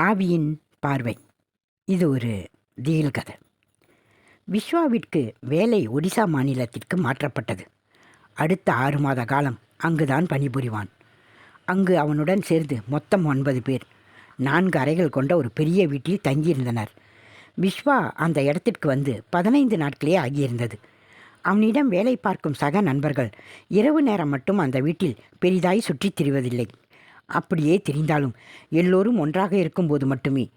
ஆவியின் பார்வை. இது ஒரு திகில் கதை. விஸ்வாவிற்கு வேலை ஒடிசா மாநிலத்திற்கு மாற்றப்பட்டது. அடுத்த ஆறு மாத காலம் அங்குதான் பணிபுரிவான். அங்கு அவனுடன் சேர்ந்து மொத்தம் ஒன்பது பேர். நான்கு அறைகள் கொண்ட ஒரு பெரிய வீட்டில் தங்கியிருந்தனர். விஸ்வா அந்த இடத்திற்கு வந்து பதினைந்து நாட்களே ஆகியிருந்தது. அவனிடம் வேலை பார்க்கும் சக நண்பர்கள் இரவு நேரம் மட்டும் அந்த வீட்டில் பெரிதாய் சுற்றித் திரிவதில்லை. அப்படியே தெரிந்தாலும் எல்லோரும் ஒன்றாக இருக்கும்போது மட்டுமே.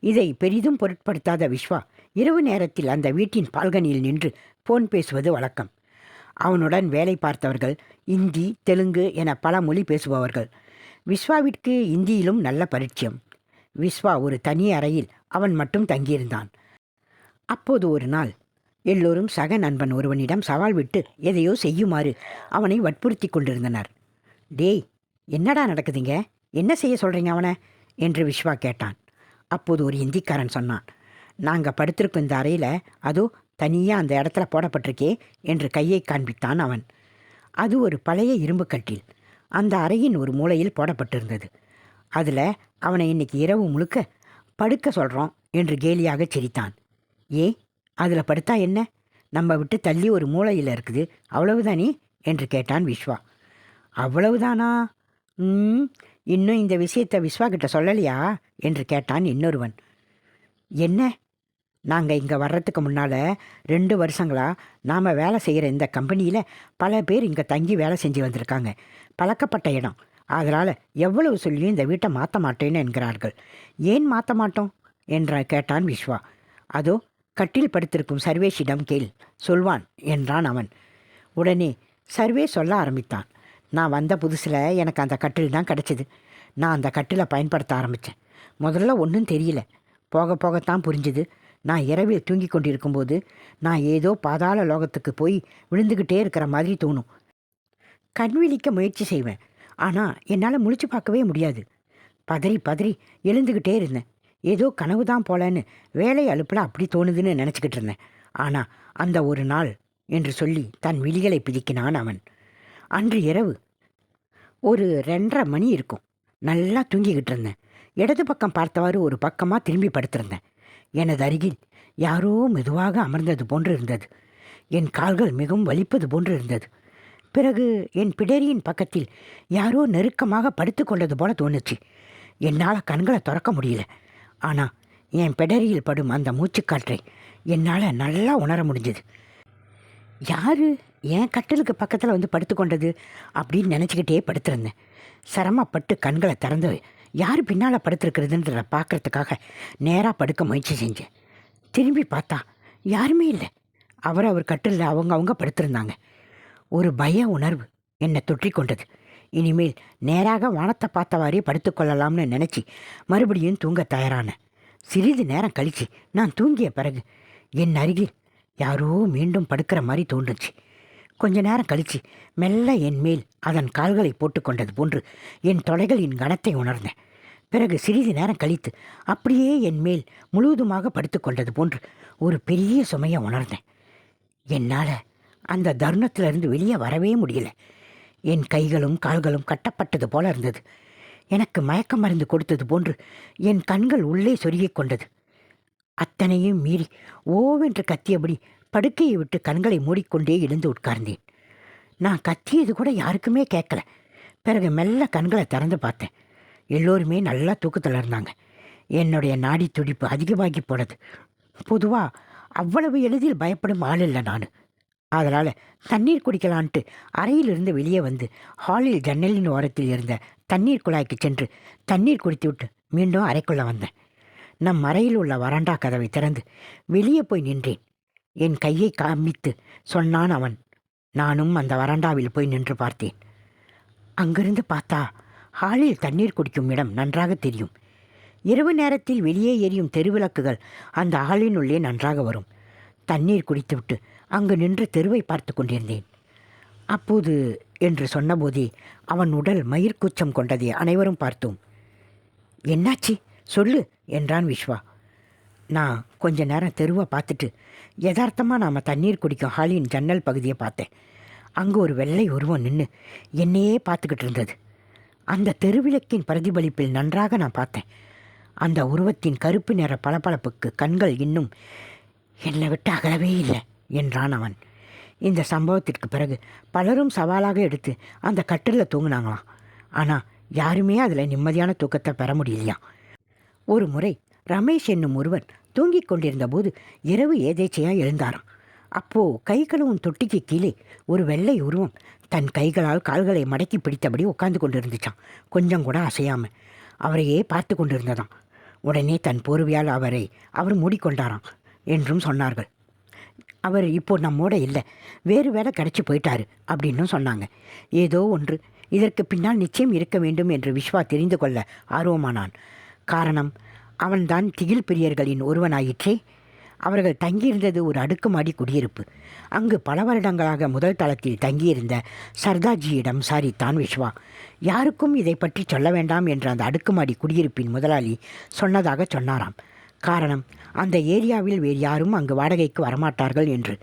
இதை பெரிதும் பொருட்படுத்தாத விஸ்வா இரவு நேரத்தில் அந்த வீட்டின் பால்கனியில் நின்று போன் பேசுவது வழக்கம். அவனுடன் வேலை பார்த்தவர்கள் இந்தி தெலுங்கு என பல மொழி பேசுபவர்கள். விஸ்வாவிற்கு இந்தியிலும் நல்ல பரிச்சயம். விஸ்வா ஒரு தனி அறையில் அவன் மட்டும் தங்கியிருந்தான். அப்போது ஒரு நாள் எல்லோரும் சக நண்பன் ஒருவனிடம் சவால் விட்டு எதையோ செய்யுமாறு அவனை வற்புறுத்தி கொண்டிருந்தனர். டேய் என்னடா நடக்குதுங்க? என்ன செய்ய சொல்கிறீங்க அவனை? என்று விஸ்வா கேட்டான். அப்போது ஒரு இந்திக்காரன் சொன்னான் நாங்கள் படுத்திருக்கும் இந்த அறையில் அதோ தனியாக அந்த இடத்துல போடப்பட்டிருக்கே என்று கையை காண்பித்தான் அவன். அது ஒரு பழைய இரும்பு கட்டில். அந்த அறையின் ஒரு மூலையில் போடப்பட்டிருந்தது. அதில் அவனை இன்னைக்கு இரவு முழுக்க படுக்க சொல்கிறோம் என்று கேலியாக சிரித்தான். ஏ அதில் படுத்தா என்ன? நம்ம விட்டு தள்ளி ஒரு மூலையில் இருக்குது அவ்வளவுதானே? என்று கேட்டான் விஸ்வா அவ்வளவுதானா? ம் இன்னும் இந்த விஷயத்தை விஸ்வா கிட்ட சொல்லலையா? என்று கேட்டான் இன்னொருவன். என்ன? நாங்கள் இங்கே வர்றதுக்கு முன்னால் ரெண்டு வருஷங்களாக நாம் வேலை செய்கிற இந்த கம்பெனியில் பல பேர் இங்கே தங்கி வேலை செஞ்சு வந்திருக்காங்க. பழக்கப்பட்ட இடம். அதனால் எவ்வளவு சொல்லியும் இந்த வீட்டை மாற்ற மாட்டேன்னு என்கிறார்கள். ஏன் மாற்ற மாட்டோம்? என்ற கேட்டான் விஸ்வா. அதோ கட்டில் படுத்திருக்கும் சர்வேஷிடம் கேள் சொல்வான் என்றான் அவன். உடனே சர்வே சொல்ல ஆரம்பித்தான். நான் வந்த புதுசில் எனக்கு அந்த கட்டில் தான் கிடச்சிது. நான் அந்த கட்டிலை பயன்படுத்த ஆரம்பித்தேன் முதல்ல ஒன்றும் தெரியல. போக போகத்தான் புரிஞ்சுது. நான் இரவில் தூங்கி கொண்டிருக்கும்போது நான் ஏதோ பாதாள லோகத்துக்கு போய் விழுந்துக்கிட்டே இருக்கிற மாதிரி தோணும். கண் விழிக்க முயற்சி செய்வேன். ஆனால் என்னால் முழிச்சு பார்க்கவே முடியாது. பதறி பதறி எழுந்துக்கிட்டே இருந்தேன். ஏதோ கனவு தான் போலன்னு வேலை அலுப்பில் அப்படி தோணுதுன்னு நினச்சிக்கிட்டு இருந்தேன். ஆனால் அந்த ஒரு நாள் என்று சொல்லி தன் விழிகளை பிதிக்கினான் அவன். அன்று இரவு ஒரு ரெண்டரை மணி இருக்கும். நல்லா தூங்கிக்கிட்டு இருந்தேன். இடது பக்கம் பார்த்தவாறு ஒரு பக்கமாக திரும்பி படுத்திருந்தேன். எனது அருகில் யாரோ மெதுவாக அமர்ந்தது போன்று இருந்தது. என் கால்கள் மிகவும் வலிப்பது போன்று இருந்தது. பிறகு என் பிடரியின் பக்கத்தில் யாரோ நெருக்கமாக படுத்துக்கொண்டது போல தோணுச்சு. என்னால் கண்களை திறக்க முடியல. ஆனால் என் பிடரியில் படும் அந்த மூச்சுக்காற்றை என்னால் நல்லா உணர முடிஞ்சது. யாரு? என் கட்டிலுக்கு பக்கத்தில் வந்து படுத்துக்கொண்டது அப்படின்னு நினச்சிக்கிட்டே படுத்திருந்தேன். சிரமப்பட்டு கண்களை திறந்து யார் பின்னால் படுத்திருக்கிறதுன்றத பார்க்கறதுக்காக நேராக படுக்க முயற்சி செஞ்சேன். திரும்பி பார்த்தா யாருமே இல்லை. அவர் அவர் கட்டிலில் அவங்க அவங்க படுத்திருந்தாங்க. ஒரு பய உணர்வு என்னை தொற்றி கொண்டது. இனிமேல் நேராக வானத்தை பார்த்தவாறே படுத்துக்கொள்ளலாம்னு நினச்சி மறுபடியும் தூங்க தயாரானேன். சிறிது நேரம் கழிச்சு நான் தூங்கிய பிறகு என் அருகில் யாரோ மீண்டும் படுக்கிற மாதிரி தோன்றுச்சு. கொஞ்ச நேரம் கழிச்சு மெல்ல என் மேல் அதன் கால்களை போட்டுக்கொண்டது போன்று என் தொலைகளின் கனத்தை உணர்ந்தேன். பிறகு சிறிது நேரம் கழித்து அப்படியே என் மேல் முழுவதுமாக படுத்துக்கொண்டது போன்று ஒரு பெரிய சுமையை உணர்ந்தேன். என்னால் அந்த தருணத்திலிருந்து வெளியே வரவே முடியல. என் கைகளும் கால்களும் கட்டப்பட்டது போல இருந்தது. எனக்கு மயக்க மருந்து கொடுத்தது போன்று என் கண்கள் உள்ளே சொருகிக் கொண்டது. அத்தனையும் மீறி ஓவென்று கத்தியபடி படுக்கையை விட்டு கண்களை மூடிக்கொண்டே எழுந்து உட்கார்ந்தேன். நான் கத்தியது கூட யாருக்குமே கேட்கல. பிறகு மெல்ல கண்களை திறந்து பார்த்தேன். எல்லோருமே நல்லா தூக்கத்தில் இருந்தாங்க என்னுடைய நாடி துடிப்பு அதிகமாகி போனது. பொதுவாக அவ்வளவு எளிதில் பயப்படும் ஆள் இல்லை நான். அதனால் தண்ணீர் குடிக்கலான்ட்டு அறையிலிருந்து வெளியே வந்து ஹாலில் ஜன்னலின் ஓரத்தில் இருந்த தண்ணீர் குழாய்க்கு சென்று தண்ணீர் குடித்துவிட்டு மீண்டும் அறைக்குள்ளே வந்தேன். நம் மறையில் உள்ள வராண்டா கதவை திறந்து வெளியே போய் நின்றேன். என் கையை காமித்து சொன்னான் அவன். நானும் அந்த வராண்டாவில் போய் நின்று பார்த்தேன். அங்கிருந்து பார்த்தா ஹாலில் தண்ணீர் குடிக்கும் இடம் நன்றாக தெரியும். இரவு நேரத்தில் வெளியே எரியும் தெருவிளக்குகள் அந்த ஹாலின் உள்ளே நன்றாக வரும். தண்ணீர் குடித்துவிட்டு அங்கு நின்று தெருவை பார்த்து கொண்டிருந்தேன். அப்போது என்று சொன்னபோதே அவன் உடல் மயிர்கூச்சம் கொண்டதை அனைவரும் பார்த்தோம். என்னாச்சு? சொல்லு என்றான் விஸ்வா. நான் கொஞ்ச நேரம் தெருவை பார்த்துட்டு யதார்த்தமாக நாம் தண்ணீர் குடிக்கும் ஹாலின் ஜன்னல் பகுதியை பார்த்தேன். அங்கே ஒரு வெள்ளை உருவம் நின்று என்னையே பார்த்துக்கிட்டு இருந்தது. அந்த தெருவிளக்கின் பிரதிபலிப்பில் நன்றாக நான் பார்த்தேன். அந்த உருவத்தின் கருப்பு நிற பளபளப்புக்கு கண்கள் இன்னும் என்னை விட்டு அகலவே இல்லை என்றான் அவன். இந்த சம்பவத்திற்கு பிறகு பலரும் சவாலாக எடுத்து அந்த கட்டிலில் தூங்கினாங்களாம். ஆனால் யாருமே அதில் நிம்மதியான தூக்கத்தை பெற முடியலையாம். ஒரு முறை ரமேஷ் என்னும் ஒருவர் தூங்கிக் கொண்டிருந்த போது இரவு ஏதேச்சையாக எழுந்தாராம். அப்போ கைகளும் தொட்டிக்கு கீழே ஒரு வெள்ளை உருவம் தன் கைகளால் கால்களை மடக்கி பிடித்தபடி உட்கார்ந்து கொண்டிருந்துச்சான் கொஞ்சம் கூட அசையாம அவரையே பார்த்து கொண்டிருந்ததாம். உடனே தன் போர்வையால் அவரை அவர் மூடிக்கொண்டாராம் என்றும் சொன்னார்கள். அவர் இப்போ நம்மோட இல்லை வேறு வேலை கிடச்சி போயிட்டாரு அப்படின்னும் சொன்னாங்க. ஏதோ ஒன்று இதற்கு பின்னால் நிச்சயம் இருக்க வேண்டும் என்று விஸ்வா தெரிந்து கொள்ள ஆர்வமானான். காரணம் அவன்தான் திகில் பிரியர்களின் ஒருவனாயிற்றே. அவர்கள் தங்கியிருந்தது ஒரு அடுக்குமாடி குடியிருப்பு. அங்கு பல வருடங்களாக முதல் தளத்தில் தங்கியிருந்த சர்தார்ஜியிடம் சாரித்தான் விஸ்வா யாருக்கும் இதை பற்றி சொல்ல வேண்டாம் என்ற அந்த அடுக்குமாடி குடியிருப்பின் முதலாளி சொன்னதாக சொன்னாராம். காரணம் அந்த ஏரியாவில் வேறு யாரும் அங்கு வாடகைக்கு வரமாட்டார்கள் என்று.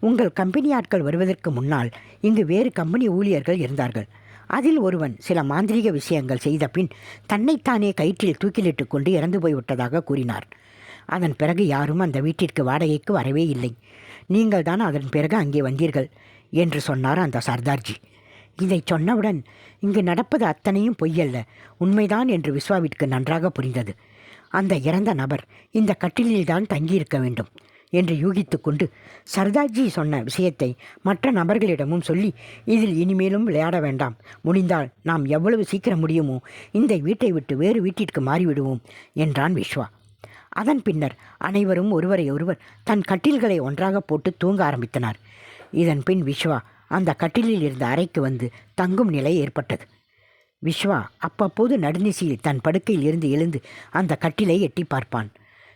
உங்கள் கம்பெனி ஆட்கள் வருவதற்கு முன்னால் இங்கு வேறு கம்பெனி ஊழியர்கள் இருந்தார்கள். அதில் ஒருவன் சில மாந்திரீக விஷயங்கள் செய்த பின் தன்னைத்தானே கயிற்றில் தூக்கிலிட்டு கொண்டு இறந்து போய்விட்டதாக கூறினார். அதன் பிறகு யாரும் அந்த வீட்டிற்கு வாடகைக்கு வரவே இல்லை. நீங்கள் தான் அதன் பிறகு அங்கே வந்தீர்கள் என்று சொன்னார் அந்த சர்தார்ஜி. இதை சொன்னவுடன் இங்கு நடப்பது அத்தனையும் பொய்யல்ல. உண்மைதான் என்று விஸ்வாவிற்கு நன்றாக புரிந்தது. அந்த இறந்த நபர் இந்த கட்டிலில்தான் தங்கியிருக்க வேண்டும். என்று யூகித்து கொண்டு சர்தார்ஜி சொன்ன விஷயத்தை மற்ற நபர்களிடமும் சொல்லி இதில் இனிமேலும் விளையாட வேண்டாம். முடிந்தால் நாம் எவ்வளவு சீக்கிரம் முடியுமோ இந்த வீட்டை விட்டு வேறு வீட்டிற்கு மாறிவிடுவோம் என்றான் விஸ்வா அதன் பின்னர் அனைவரும் ஒருவரை ஒருவர் தன் கட்டில்களை ஒன்றாக போட்டு தூங்க ஆரம்பித்தனர். இதன் பின் விஸ்வா அந்த கட்டிலில் இருந்த அறைக்கு வந்து தங்கும் நிலை ஏற்பட்டது. விஸ்வா அப்பப்போது நடுநிசையில் தன் படுக்கையில் இருந்து எழுந்து அந்த கட்டிலை எட்டி பார்ப்பான்.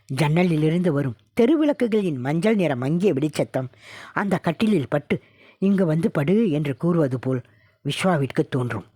ஜன்னலிலிருந்து வரும் தெருவிளக்குகளின் மஞ்சள் நிற மங்கிய வெளிச்சத்தம் அந்த கட்டிலில் பட்டு இங்கு வந்து படு என்று கூறுவது போல் விஸ்வாவிற்கு தோன்றும்.